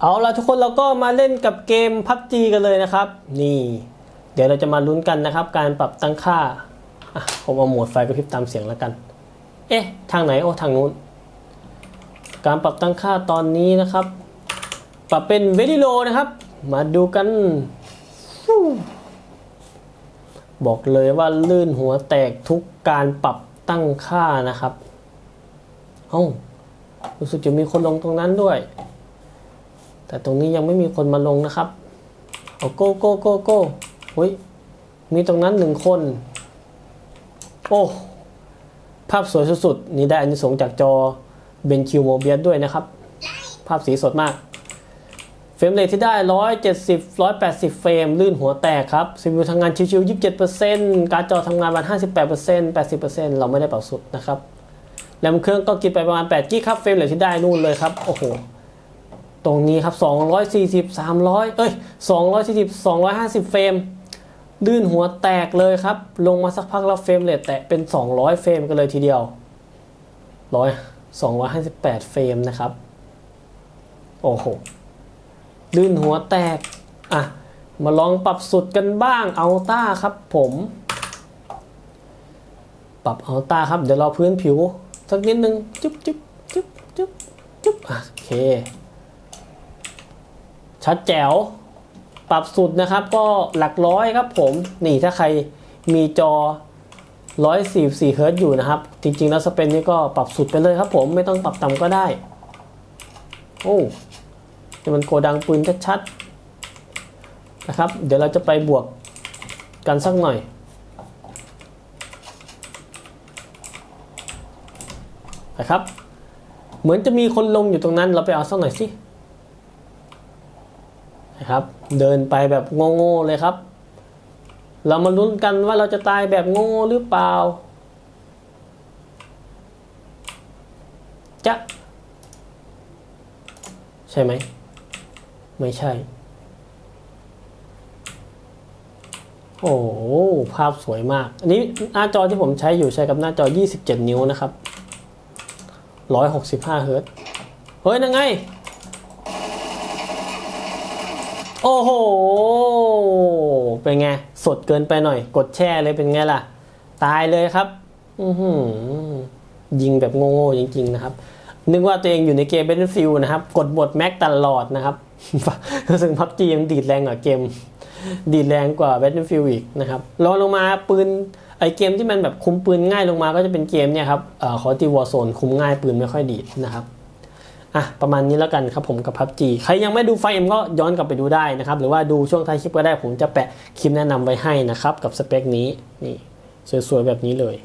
เอาละทุกคนเราก็มาเล่นกับเกม PUBG กันเลยนะครับ นี่ เดี๋ยวเราจะมาลุ้นกันนะครับ การปรับตั้งค่าผมเอาโหมดไฟกระพริบตามเสียงแล้วกัน เอ๊ะ ทางไหนโอ้ทางนู้น การปรับตั้งค่าตอนนี้นะครับ ปรับเป็นเว y โลนะครับ มาดูกันฟูบอกเลยว่าลื่นหัวแตกทุกการปรับตั้งค่านะครับเอ้ารู้สึกจะมีคนลงตรงนั้นด้วย แต่ตรงนี้ยังไม่มีคนมาลงนะครับเอาโก้โก้โก้โก้เฮ้ยมีตรงนั้นหนึ่งคน โอ้ภาพสวยสุดๆ นี่ได้อานิสงส์จากจอเบนคิวโมเบียด้วยนะครับ ภาพสีสดมาก เฟรมเรทที่ได้ 170 180 เฟรม ลื่นหัวแตกครับซีพีทำงานชิวๆ27%การ์ดจอทำงานประมาณ58% 80%เราไม่ได้เปรับสุดนะครับแรมเครื่องก็กินไปประมาณ8กิกครับ เฟรมเรทที่ได้นู่นเลยครับ โอ้โห ตรงนี้ครับ 240 300 เอ้ย 240 250 เฟรมลื่นหัวแตกเลยครับ ลงมาสักพักแล้วเฟรมเรทแตะเป็น 200 เฟรมกันเลยทีเดียว100 258 เฟรมนะครับ โอ้โหลื่นหัวแตก อะ มาลองปรับสุดกันบ้างเอาต้าครับผม ปรับเอาต้าครับ เดี๋ยวเราพื้นผิว สักนิดนึง จุ๊บจุ๊บจุ๊บจุ๊บจุ๊บโอเค ชัดแจ๋ว ปรับสุดนะครับก็หลักร้อยครับผม นี่ถ้าใครมีจอ 144เฮิร์ตอยู่นะครับ จริงๆแล้วสเปนนี่ก็ปรับสุดไปเลยครับผมไม่ต้องปรับต่ำก็ได้ โอ้นี่มันโกดังปืนชัดๆนะครับ เดี๋ยวเราจะไปบวกกันสักหน่อยนะครับ เหมือนจะมีคนลงอยู่ตรงนั้นเราไปเอาสักหน่อยสิ ครับ เดินไปแบบโง่ๆเลยครับ เรามาลุ้นกันว่าเราจะตายแบบโง่หรือเปล่าจะใช่ไหม ไม่ใช่ โอ้ภาพสวยมาก อันนี้หน้าจอที่ผมใช้อยู่ใช้กับหน้าจอ 27 นิ้วนะครับ 165เฮิร์ตเฮ้ยนั่งไง โอ้โห เป็นไง สดเกินไปหน่อย กดแช่เลยเป็นไงล่ะ ตายเลยครับ อือยิงแบบโง่ๆจริง ๆ นะครับ นึกว่าตัวเองอยู่ในเกม Battlefield นะครับ กดบทแม็กตลอดนะครับรู้สึกพับจียังดีดแรงกว่าเกม ดีดแรงกว่า Battlefield อีกนะครับรองลงมาปืนไอเกมที่มันแบบคุมปืนง่ายลงมาก็จะเป็นเกมเนี่ยครับเอ่อ Call of Duty Warzone คุมง่ายปืนไม่ค่อยดีดนะครับ อะประมาณนี้แล้วกันครับผมกับพับจีใครยังไม่ดูไฟเอ็มก็ย้อนกลับไปดูได้นะครับ หรือว่าดูช่วงท้ายคลิปก็ได้ผมจะแปะคลิปแนะนำไว้ให้นะครับ กับสเปคนี้นี่สวยๆแบบนี้เลย